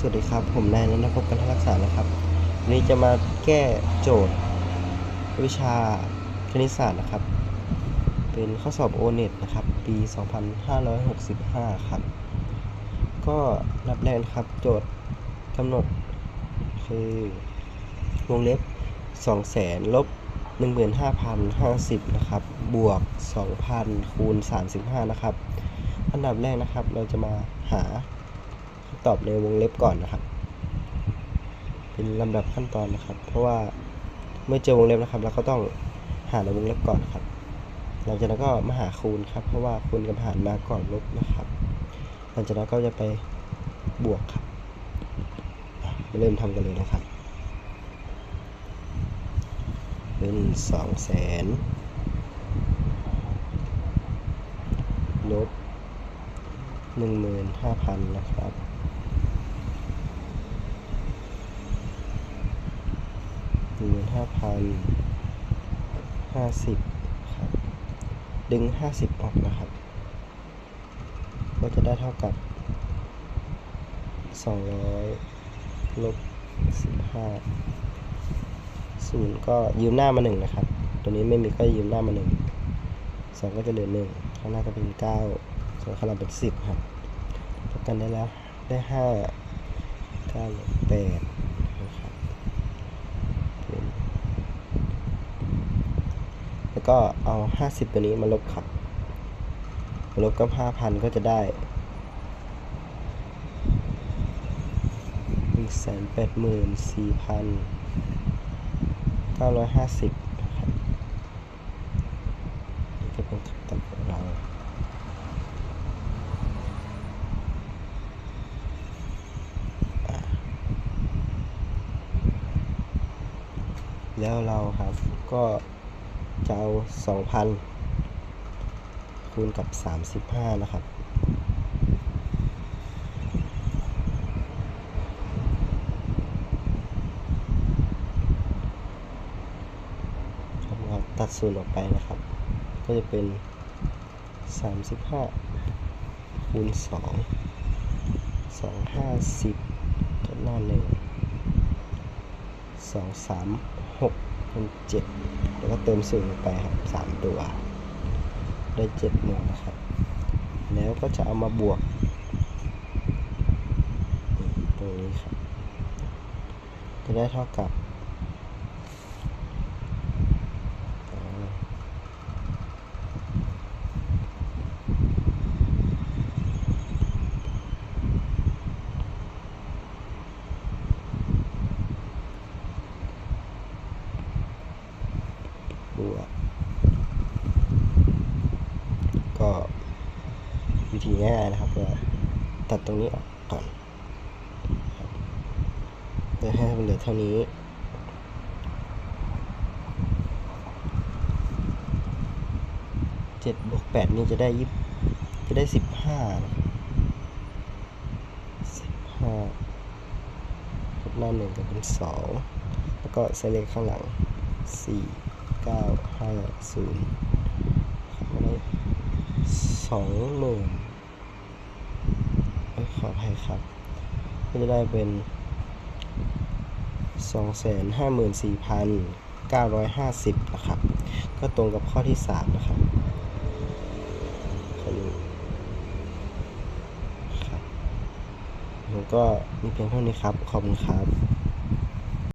สวัสดีครับ ผมนายนันทพบกันทรักษานะครับวันนี้จะมาแก้โจทย์ วิชาคณิตศาสตร์นะครับ เป็นข้อสอบโอเน็ตนะครับ ปี 2565 ครับ ก็รับแรกนครับ โจทย์กำหนดคือวงเล็บ 200,000ลบ15,050 นะครับ บวก 2,000 คูณ 35 นะครับ อันดับแรกนะครับ เราจะมาหา ตอบในวงเล็บก่อนนะครับ เป็นลำดับขั้นตอนนะครับ เพราะว่าเมื่อเจอวงเล็บนะครับ เราก็ต้องหาในวงเล็บก่อนครับ หลังจากนั้นก็มาหาคูณครับ เพราะว่าคูณกับหารมาก่อนลบนะครับ หลังจากนั้นก็จะไปบวกครับมาเริ่มทำกันเลยนะครับ เป็นสองแสนลบหนึ่งหมื่นห้าพันนะครับ หนึ่งหมื่นห้าพันห้าสิบครับดึงห้าสิบออกนะครับ ก็จะได้เท่ากับสองร้อยลบสิบห้าศูนย์ก็ยืมหน้ามาหนึ่งนะครับ ตัวนี้ไม่มีก็ยืมหน้ามาหนึ่งสองก็จะเหลือหนึ่งข้างหน้าก็เป็นเก้าส่วนข้างหลังเป็นสิบครับเท่ากันได้แล้วได้ห้าเก้าลบแปดนะครับเป็นแล้ว ก็เอาห้าสิบตัวนี้มาลบครับลบกับห้าพันก็จะได้หนึ่งแสนแปดหมื่นสี่พัน950นะครับนี่ก็เป็นคำตอบเราแล้วเราครับก็ จะเอา 2,000 คูณกับ 35 นะครับ ตัดส่วนออกไปนะครับ ก็จะเป็น 35 คูณ 2 2 50ก็หน้าหนึ่ง2 3 6 เป็นเจ็ดแล้วก็เติมศูนย์ลงไปครับ3ตัว ได้เจ็ดหน่วยนะครับ แล้วก็จะเอามาบวกตรงนี้ครับ จะได้เท่ากับ บวกก็วิธีง่ายนะครับว่าตัดตรงนี้ออกก่อนเพื่อให้มันเหลือเท่านี้เจ็ดบวกแปดนี่จะได้ยิบจะได้สิบห้าสิบห้าหน้าหนึ่งก็เป็นสองแล้วก็เซเลขข้างหลังสี่ ก้าห้าศูนย์มาได้สองหมื่นขออภัยครับก็จะได้เป็นสองแสนห้าหมื่นสี่พันเก้าร้อยห้าสิบนะครับ ก็ตรงกับข้อที่สามนะครับข้อนี้ครับผมก็มีเพียงเท่านี้ครับ ขอบคุณครับ